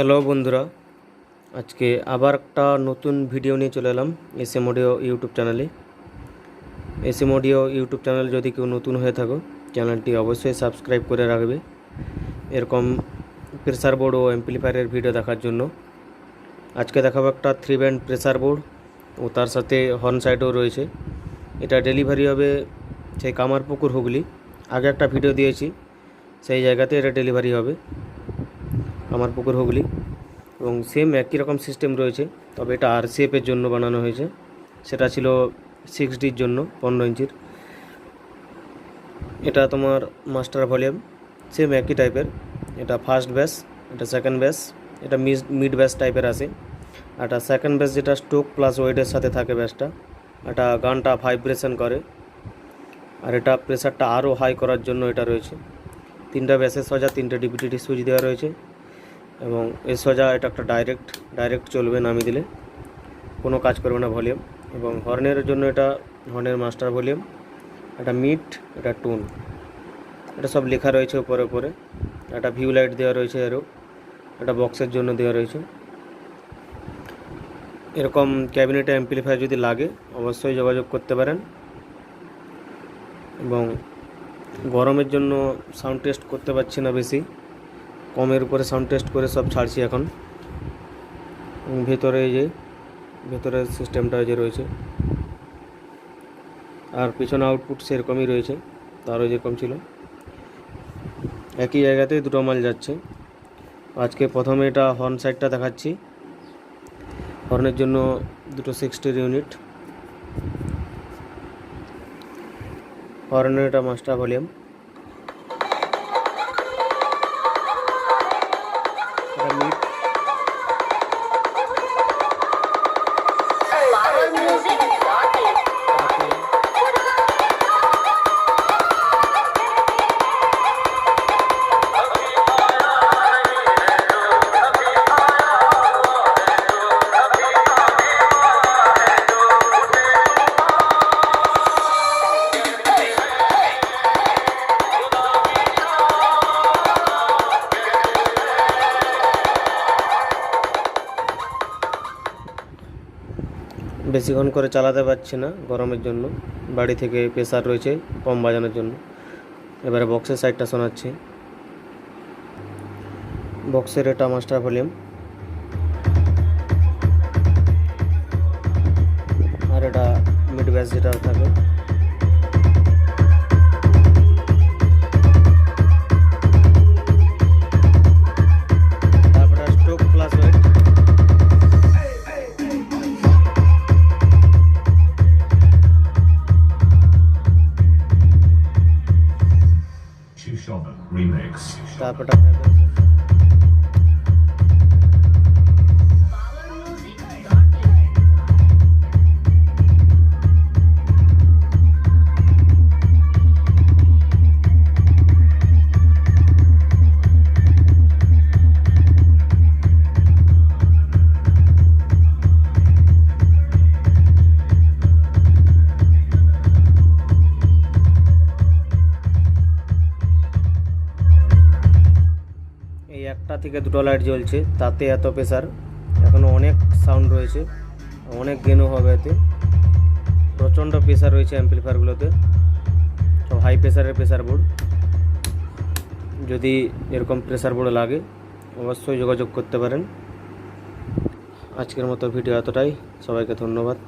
Hello বন্ধুরা, আজকে আবার একটা নতুন ভিডিও নিয়ে চলে এলাম এস এম অডিও ইউটিউব চ্যানেলে S M audio YouTube channel যদি কেউ নতুন হয়ে থাকো চ্যানেলটি অবশ্যই সাবস্ক্রাইব করে রাখবে। এরকম প্রেসার বোর্ড ও অ্যাম্পলিফায়ারের ভিডিও দেখার জন্য। আজকে দেখাবো একটা থ্রি ব্যান্ড প্রেসার বোর্ড ও তার সাথে হর্ন সাইডও রয়েছে। এটা ডেলিভারি হবে সেই কামারপুকুর হুগলি। আগে একটা ভিডিও দিয়েছি, সেই জায়গাতে এটা ডেলিভারি হবে। আমার পুকুর হুগলি। এবং সেম একই রকম সিস্টেম রয়েছে, তবে এটা আর সিএফের জন্য বানানো হয়েছে। সেটা ছিল সিক্স ডির জন্য, পনেরো ইঞ্চির। এটা তোমার মাস্টার ভলিউম সেম একই টাইপের এটা ফার্স্ট ব্যাস এটা সেকেন্ড ব্যাস এটা মিড মিড ব্যাস টাইপের আছে। এটা সেকেন্ড ব্যাস যেটা স্টোক প্লাস ওয়েটের সাথে থাকে ব্যাসটা এটা গানটা ভাইব্রেশন করে। আর এটা প্রেসারটা আরও হাই করার জন্য এটা রয়েছে। তিনটা ব্যাসের সজা তিনটে ডিপিটিটি সুইচ দেওয়া রয়েছে। এবং এর সোজা এটা একটা ডাইরেক্ট ডাইরেক্ট চলবে নামিয়ে দিলে। কোনো কাজ করবে না ভলিউম। এবং হর্নের জন্য এটা হর্নের মাস্টার ভলিউম, এটা মিট, এটা টুন। এটা সব লেখা রয়েছে উপরে উপরে। একটা ভিউ লাইট দেওয়া রয়েছে এরও। এটা বক্সের জন্য দেওয়া রয়েছে। এরকম ক্যাবিনেটে অ্যাম্পলিফায়ার যদি লাগে, অবশ্যই যোগাযোগ করতে পারেন। এবং গরমের জন্য সাউন্ড টেস্ট করতে পারছি না বেশি। কমের উপরে সাউন্ড টেস্ট করে সব ছাড়ছি এখন। ভেতরে যে ভেতরের সিস্টেমটা যে রয়েছে। আর পিছনে আউটপুট সেরকমই রয়েছে, তারও যেরকম ছিল। একই জায়গাতে দুটো মাল যাচ্ছে। আজকে প্রথমে এটা হর্ন সাইডটা দেখাচ্ছি। হর্নের জন্য দুটো সিক্সটির ইউনিট হর্নের এটা মাস্টার ভলিউম বেশিক্ষণ করে চালাতে পারছি না গরমের জন্য। বাড়ি থেকে প্রেশার রয়েছে কম বাজানোর জন্য। এবারে বক্সের সাইডটা শোনাচ্ছি। বক্সের এটা মাস্টার ভলিউম আর এটা মিড ব্যাস যেটা থাকে। പാവപ്പെട്ട একটা থেকে দুটো লাইট জ্বলছে, তাতে এত প্রেশার এখনও অনেক সাউন্ড রয়েছে, অনেক গেনও হবে এতে। প্রচণ্ড প্রেশার রয়েছে অ্যাম্পলিফায়ারগুলোতে সব হাই প্রেশারের প্রেসার বোর্ড যদি এরকম প্রেশার বোর্ড লাগে, অবশ্যই যোগাযোগ করতে পারেন। আজকের মতো ভিডিও এতটাই। সবাইকে ধন্যবাদ।